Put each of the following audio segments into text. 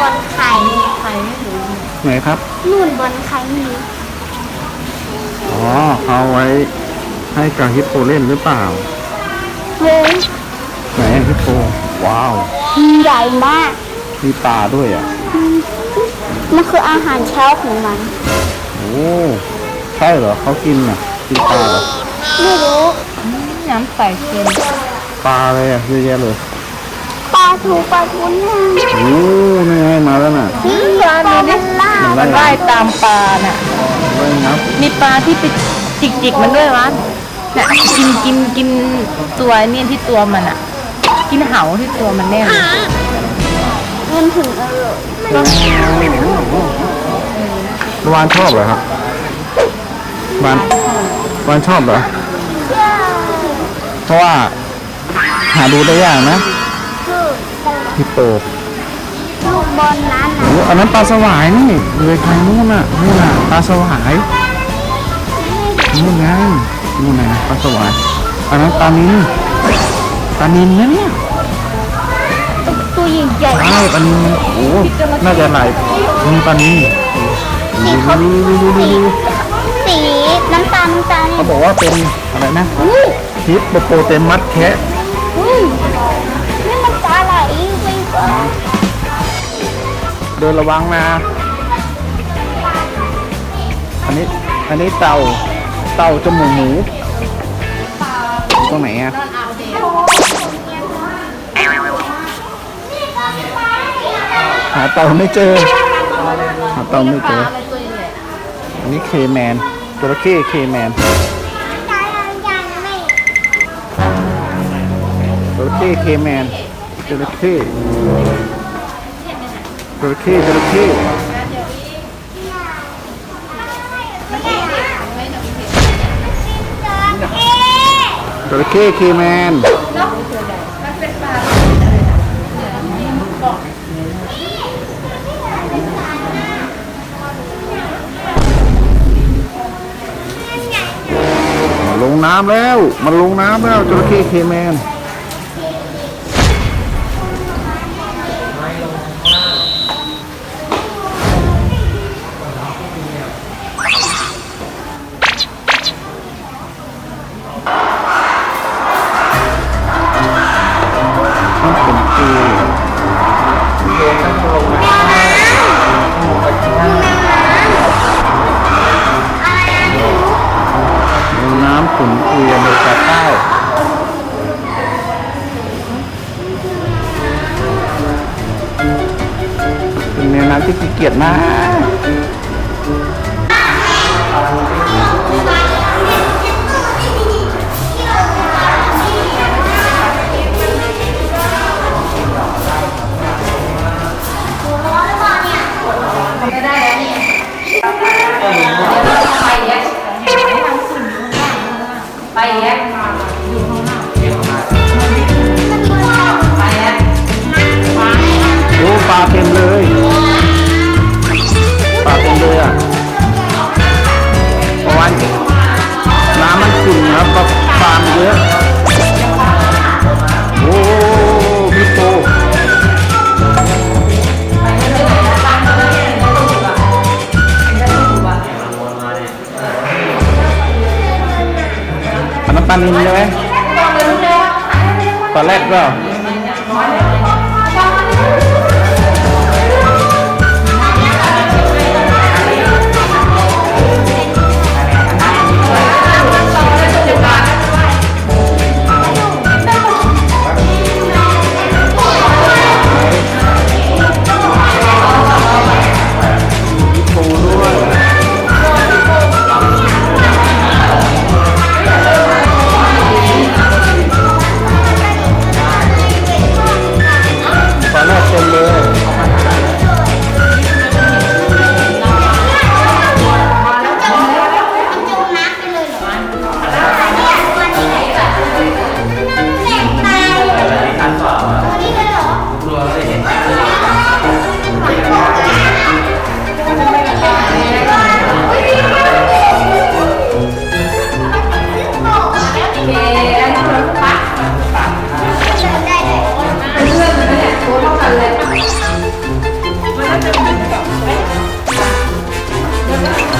บนไข่ใครไม่รู้ไหนครับ นู่นบนไข่นี่อ๋อเอาไว้ให้กับฮิปโปเล่นหรือเปล่าเฮ้ยไหนอะฮิปโปว้าวใหญ่มากมีปลาด้วยอะมันคืออาหารเช้าของมันโอ้ใช่เหรอเขากินอะกินปลาเหรอไม่รู้น้ำใสเค็มปลาอะไรอะเยอะแยะเลยปลาทูปลาทูน่าโอ้นี่ไงมาแล้วน่ะนี่ปลามันล่ามันว่ายตามปลาน่ะว่ายน้มีปลาที่ไปจิกจิกๆมันด้วยวะน่ะกินกินกินตัวเนี่ยที่ตัวมันอะ กินเหาที่ตัวมันแน่เลยเงินถึงอร่อยำวานชอบเหรอครับวานวานชอบเหรอ เพราะว่าหาดูได้ยากนะคือตลาด ฮิปโปลูกบอลนั้นโอ้อันนั้นปลาสวายนี่เลยทางนู้นน่ะนู่นน่ะปลาสวายนู่นไงนู่นไงปลาสวายอันนั้นปลานินปลานินนะเนี่ยตัวใหญ่ใช่ปลานินโอ้น่าจะหลายมีปลานินดูดูดูดูดูดูๆสีน้ำตาลน้ำตาลเขาบอกว่าเป็นอะไรนะอู้ฮิปโปโปเตมัสแคะ เดินระวังนะ อันนี้ อันนี้เต่า เต่าจมูกหมู ตรงไหนอะหาเต่าไม่เจอ หาเต่าไม่เจอ อันนี้เคแมนจระเข้เคแมนจระเข้เคแมน จระเข้จระเข้จระเข้จระเข้เคแมนลงน้ำแล้ว มันลงน้ำแล้วจระเข้เคแมน น้ำที่ขี้เกียจมาก ไปแยกอยู่ข้างหน้าไปแยกโอ้ปลาเต็มเลย อันนั้นปลานินใช่ไหมปลาแรดก็ปู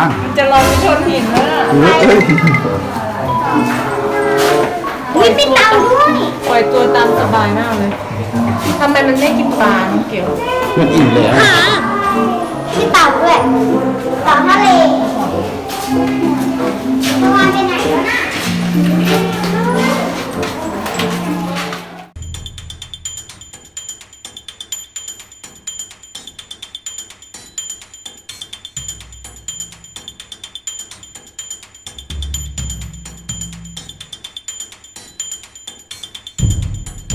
นะครับประวานจะลองไปชนหินแล้วน่ะเฮ้ยเฮ้ยปล่อยตัวตามสบายมากเลยทำไมมันไม่กินปลาน้องเกียว มันอิ่มแล้วมีเต่า